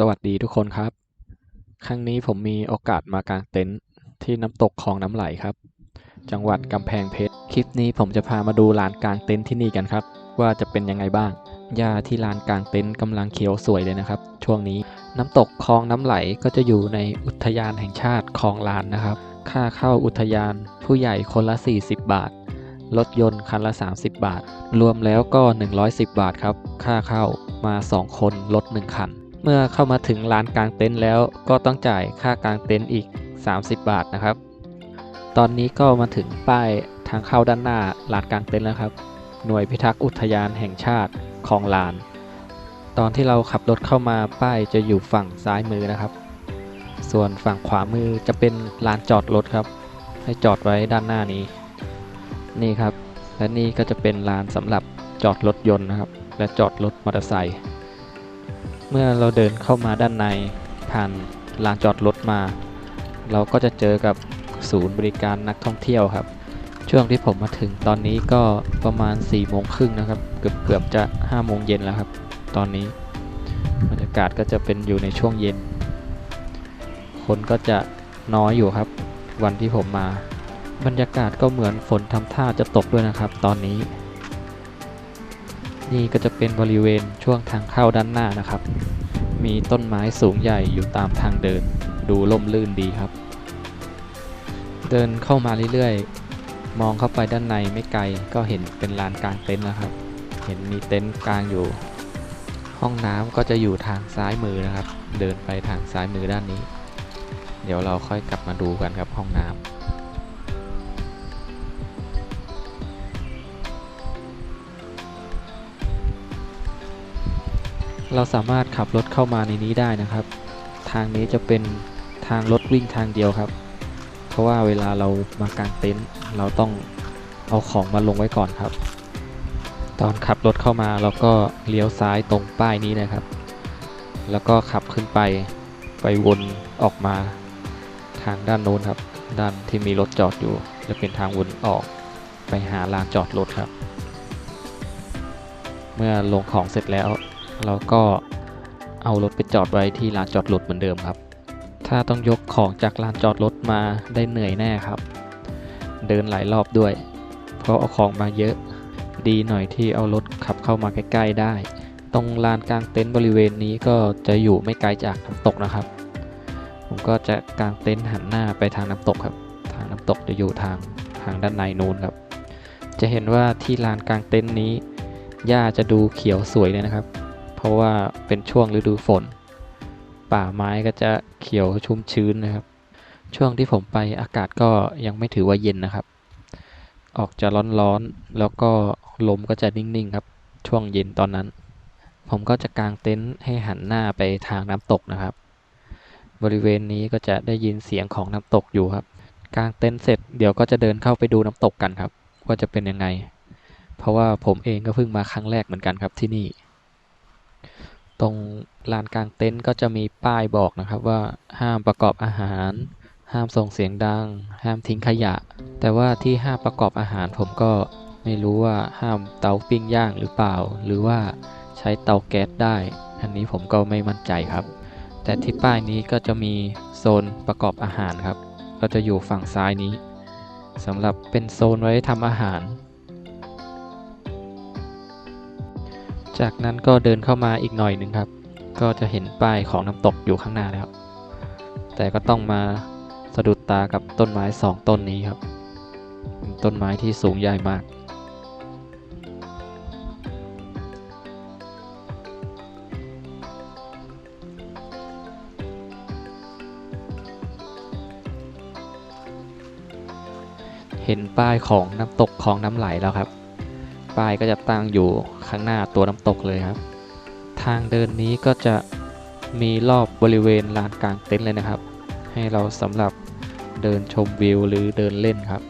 สวัสดีทุกคนครับ ครั้งนี้ผมมีโอกาสมากางเต็นท์ที่น้ำตกคลองน้ำไหลครับ จังหวัดกำแพงเพชร คลิปนี้ผมจะพามาดูลานกางเต็นท์ที่นี่กันครับ ว่าจะเป็นยังไงบ้าง หญ้าที่ลานกางเต็นท์กำลังเขียวสวยเลยนะครับ ช่วงนี้น้ำตกคลองน้ำไหลก็จะอยู่ในอุทยานแห่งชาติคลองลานนะครับ ค่าเข้าอุทยานผู้ใหญ่คนละ 40 บาท รถยนต์คันละ 30 บาท รวมแล้วก็ 110 บาทครับ ค่าเข้ามา 2 คนรถ1คัน เมื่อเข้ามาถึงลานกลางเต็นท์แล้วก็ต้องจ่ายค่ากลางเต็นท์อีก 30 บาทนะครับ ตอนนี้ก็มาถึงป้ายทางเข้าด้านหน้าลานกลางเต็นท์แล้วครับ หน่วยพิทักษ์อุทยานแห่งชาติคลองลาน ตอนที่เราขับรถเข้ามาป้ายจะอยู่ฝั่งซ้ายมือนะครับ ส่วนฝั่งขวามือจะเป็นลานจอดรถครับ ให้จอดไว้ด้านหน้านี้ นี่ครับ และนี่ก็จะเป็นลานสำหรับจอดรถยนต์นะครับ และจอดรถมอเตอร์ไซค์ เมื่อเราเดินเข้ามาด้านในผ่านลานจอดรถมา เราก็จะเจอกับศูนย์บริการนักท่องเที่ยวครับ ช่วงที่ผมมาถึงตอนนี้ก็ประมาณ4ี่โมงครึ่งนะครับ เกือบเกือบจะ5้าโมงเย็นแล้วครับ ตอนนี้บรรยากาศก็จะเป็นอยู่ในช่วงเย็น คนก็จะน้อยอยู่ครับ วันที่ผมมา บรรยากาศก็เหมือนฝนทำท่าจะตกด้วยนะครับ ตอนนี้ นี่ก็จะเป็นบริเวณช่วงทางเข้าด้านหน้านะครับ มีต้นไม้สูงใหญ่อยู่ตามทางเดิน ดูล่มลื่นดีครับ เดินเข้ามาเรื่อยๆ มองเข้าไปด้านในไม่ไกลก็เห็นเป็นลานกลางเต็นท์แล้วครับ เห็นมีเต็นท์กลางอยู่ ห้องน้ำก็จะอยู่ทางซ้ายมือนะครับ เดินไปทางซ้ายมือด้านนี้ เดี๋ยวเราค่อยกลับมาดูกันครับห้องน้ำ เราสามารถขับรถเข้ามาในนี้ได้นะครับ ทางนี้จะเป็นทางรถวิ่งทางเดียวครับ เพราะว่าเวลาเรามากางเต็นท์เราต้องเอาของมาลงไว้ก่อนครับ ตอนขับรถเข้ามาเราก็เลี้ยวซ้ายตรงป้ายนี้นะครับ แล้วก็ขับขึ้นไปไปวนออกมาทางด้านโน้นครับ ด้านที่มีรถจอดอยู่ จะเป็นทางวนออกไปหาลานจอดรถครับ เมื่อลงของเสร็จแล้ว เราก็เอารถไปจอดไว้ที่ลานจอดรถเหมือนเดิมครับ ถ้าต้องยกของจากลานจอดรถมาได้เหนื่อยแน่ครับ เดินหลายรอบด้วย เพราะเอาของมาเยอะ ดีหน่อยที่เอารถขับเข้ามาใกล้ๆได้ ตรงลานกลางเต็นท์บริเวณนี้ก็จะอยู่ไม่ไกลจากน้ำตกนะครับ ผมก็จะกางเต็นท์หันหน้าไปทางน้ำตกครับ ทางน้ำตกจะอยู่ทางทางด้านในนู้นครับ จะเห็นว่าที่ลานกลางเต็นท์นี้หญ้าจะดูเขียวสวยเลยนะครับ ราะว่าเป็นช่วงฤดูฝน ป่าไม้ก็จะเขียวชุ่มชื้นนะครับ ช่วงที่ผมไปอากาศก็ยังไม่ถือว่าเย็นนะครับ ออกจะร้อนๆแล้วก็ลมก็จะนิ่งๆครับ ช่วงเย็นตอนนั้น ผมก็จะกางเต็นท์ให้หันหน้าไปทางน้ำตกนะครับ บริเวณนี้ก็จะได้ยินเสียงของน้ำตกอยู่ครับกางเต็นท์เสร็จเดี๋ยวก็จะเดินเข้าไปดูน้ำตกกันครับ ว่าจะเป็นยังไง เพราะว่าผมเองก็เพิ่งมาครั้งแรกเหมือนกันครับที่นี่ ตรงลานกลางเต็นท์ก็จะมีป้ายบอกนะครับว่าห้ามประกอบอาหาร ห้ามส่งเสียงดัง ห้ามทิ้งขยะ แต่ว่าที่ห้ามประกอบอาหารผมก็ไม่รู้ว่าห้ามเตาปิ้งย่างหรือเปล่า หรือว่าใช้เตาแก๊สได้ อันนี้ผมก็ไม่มั่นใจครับ แต่ที่ป้ายนี้ก็จะมีโซนประกอบอาหารครับ ก็จะอยู่ฝั่งซ้ายนี้สำหรับเป็นโซนไว้ทำอาหาร จากนั้นก็เดินเข้ามาอีกหน่อยหนึ่งครับ ก็จะเห็นป้ายของน้ำตกอยู่ข้างหน้าแล้ว แต่ก็ต้องมาสะดุดตากับต้นไม้สองต้นนี้ครับ ต้นไม้ที่สูงใหญ่มาก เห็นป้ายของน้ำตกของน้ำไหลแล้วครับ ป้ายก็จะตั้งอยู่ ข้างหน้าตัวน้ำตกเลยครับ ทางเดินนี้ก็จะมีรอบบริเวณลานกลางเต็นท์เลยนะครับ ให้เราสำหรับเดินชมวิวหรือเดินเล่นครับ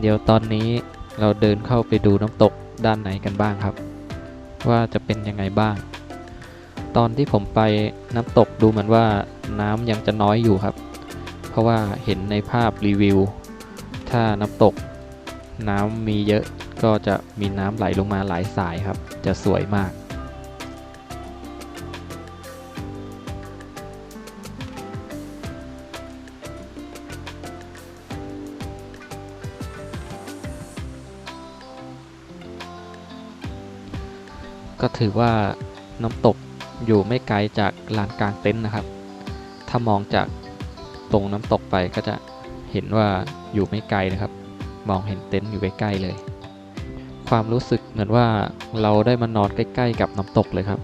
เดี๋ยวตอนนี้เราเดินเข้าไปดูน้ำตกด้านไหนกันบ้างครับ ว่าจะเป็นยังไงบ้าง ตอนที่ผมไปน้ำตกดูเหมือนว่าน้ำยังจะน้อยอยู่ครับ เพราะว่าเห็นในภาพรีวิว ถ้าน้ำตกน้ำมีเยอะก็จะมีน้ำไหลลงมาหลายสายครับ จะสวยมาก ก็ถือว่าน้ำตกอยู่ไม่ไกลจากลานกลางเต็นท์นะครับ ถ้ามองจากตรงน้ำตกไปก็จะ เห็นว่าอยู่ไม่ไกลนะครับ มองเห็นเต็นท์อยู่ใกล้ๆเลย ความรู้สึกเหมือนว่าเราได้มานอนใกล้ ๆ กับน้ำตกเลยครับ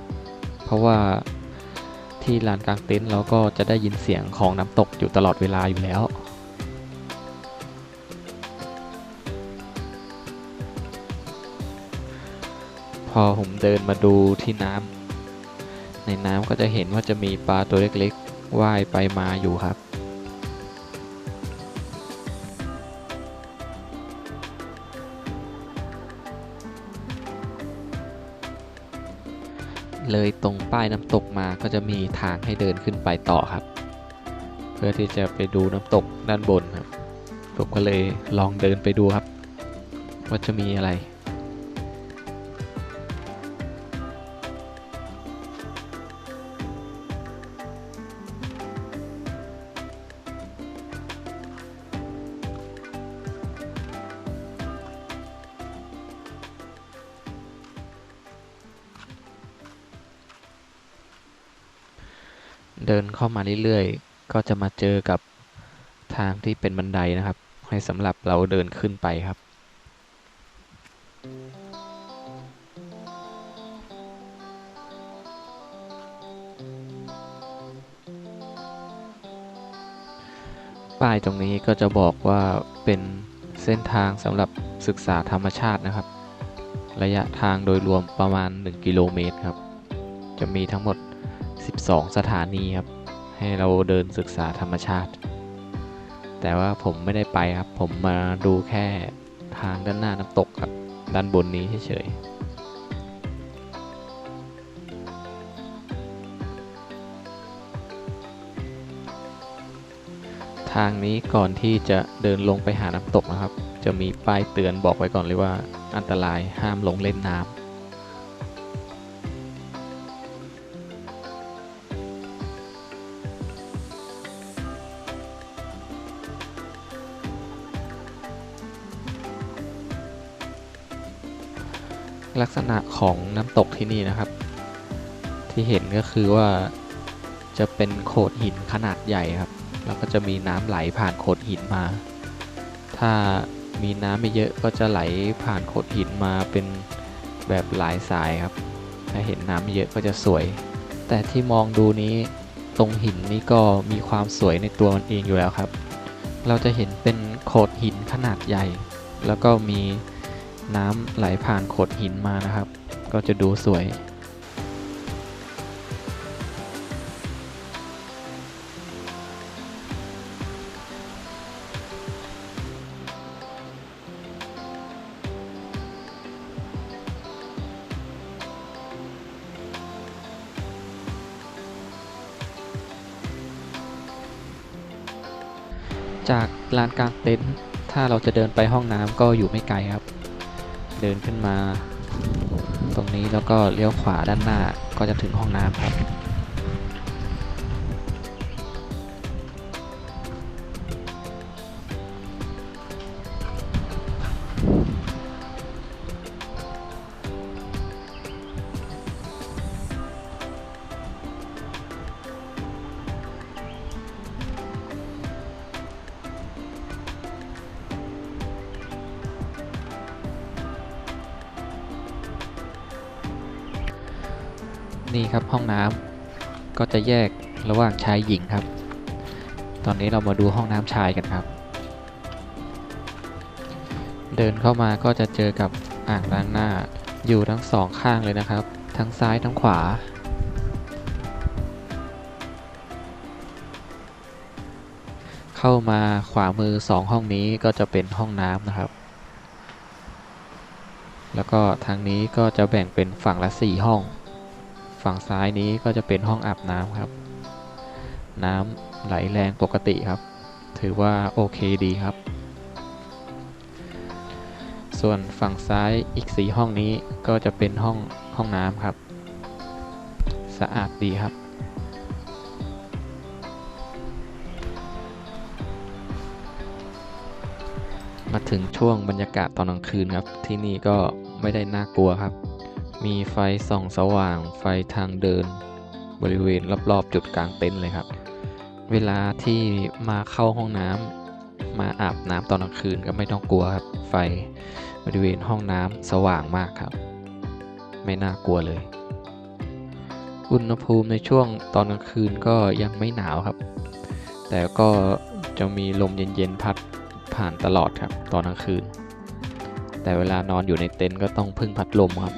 เพราะว่าที่ลานกลางเต็นท์เราก็จะได้ยินเสียงของน้ำตกอยู่ตลอดเวลาอยู่แล้วพอผมเดินมาดูที่น้ำในน้ำก็จะเห็นว่าจะมีปลาตัวเล็กๆว่ายไปมาอยู่ครับ เลยตรงป้ายน้ำตกมาก็จะมีทางให้เดินขึ้นไปต่อครับ เพื่อที่จะไปดูน้ำตกด้านบนครับผมก็เลยลองเดินไปดูครับ ว่าจะมีอะไร เดินเข้ามาเรื่อยๆ ก็จะมาเจอกับทางที่เป็นบันไดนะครับ ให้สำหรับเราเดินขึ้นไปครับ ป้ายตรงนี้ก็จะบอกว่าเป็นเส้นทางสำหรับศึกษาธรรมชาตินะครับ ระยะทางโดยรวมประมาณ 1 กิโลเมตรครับ จะมีทั้งหมด 12 สถานีครับ ให้เราเดินศึกษาธรรมชาติ แต่ว่าผมไม่ได้ไปครับ ผมมาดูแค่ทางด้านหน้าน้ำตกครับ ด้านบนนี้เฉยๆทางนี้ก่อนที่จะเดินลงไปหาน้ำตกนะครับ จะมีป้ายเตือนบอกไว้ก่อนเลยว่า อันตรายห้ามลงเล่นน้ำ ลักษณะของน้ำตกที่นี่นะครับ ที่เห็นก็คือว่าจะเป็นโขดหินขนาดใหญ่ครับ แล้วก็จะมีน้ำไหลผ่านโขดหินมา ถ้ามีน้ำไม่เยอะก็จะไหลผ่านโขดหินมาเป็นแบบหลายสายครับ ถ้าเห็นน้ำเยอะก็จะสวย แต่ที่มองดูนี้ตรงหินนี้ก็มีความสวยในตัวมันเองอยู่แล้วครับ เราจะเห็นเป็นโขดหินขนาดใหญ่ แล้วก็มี น้ำไหลผ่านโขดหินมานะครับ ก็จะดูสวยจากลานกลางเต็นท์ถ้าเราจะเดินไปห้องน้ำก็อยู่ไม่ไกลครับ เดินขึ้นมา ตรงนี้แล้วก็เลี้ยวขวาด้านหน้าก็จะถึงห้องน้ำครับ นี่ครับห้องน้ำก็จะแยกระหว่างชายหญิงครับ ตอนนี้เรามาดูห้องน้ำชายกันครับ เดินเข้ามาก็จะเจอกับอ่างล้างหน้าอยู่ทั้งสองข้างเลยนะครับ ทั้งซ้ายทั้งขวา เข้ามาขวามือสองห้องนี้ก็จะเป็นห้องน้ำนะครับ แล้วก็ทางนี้ก็จะแบ่งเป็นฝั่งละสี่ห้อง ฝั่งซ้ายนี้ก็จะเป็นห้องอาบน้ำครับ น้ำไหลแรงปกติครับ ถือว่าโอเคดีครับสส่วนฝั่งซ้ายอีกสีห้องนี้ก็จะเป็นห้องห้องน้ำครับ สะอาดดีครับมาถึงช่วงบรรยากาศตอนกลางคืนครับ ที่นี่ก็ไม่ได้น่ากลัวครับ มีไฟส่องสว่าง ไฟทางเดิน บริเวณรอบๆ จุดกลางเต็นท์เลยครับ เวลาที่มาเข้าห้องน้ำมาอาบน้ำตอนกลางคืนก็ไม่ต้องกลัวครับ ไฟบริเวณห้องน้ำสว่างมากครับ ไม่น่ากลัวเลย อุณหภูมิในช่วงตอนกลางคืนก็ยังไม่หนาวครับ แต่ก็จะมีลมเย็นๆพัดผ่านตลอดครับตอนกลางคืน แต่เวลานอนอยู่ในเต็นท์ก็ต้องพึ่งพัดลมครับ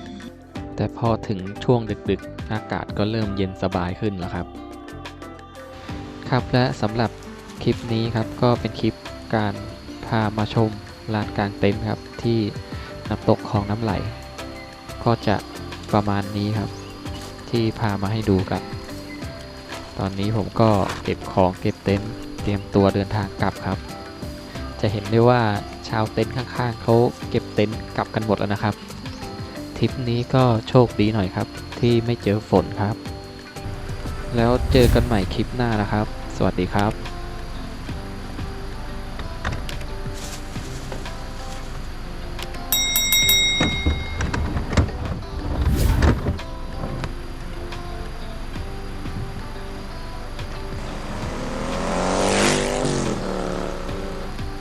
แต่พอถึงช่วงดึกๆ อากาศก็เริ่มเย็นสบายขึ้นแล้วครับ ครับและสำหรับคลิปนี้ครับก็เป็นคลิปการพามาชมลานกลางเต็นท์ครับที่น้ำตกคลองน้ำไหล ก็จะประมาณนี้ครับ ที่พามาให้ดูกันตอนนี้ผมก็เก็บของเก็บเต็นท์เตรียมตัวเดินทางกลับครับ จะเห็นได้ว่าชาวเต็นท์ข้างๆเขาเก็บเต็นท์กลับกันหมดแล้วนะครับ ริปนี้ก็โชคดีหน่อยครับ ที่ไม่เจอฝนครับ แล้วเจอกันใหม่คลิปหน้านะครับ สวัสดีครับ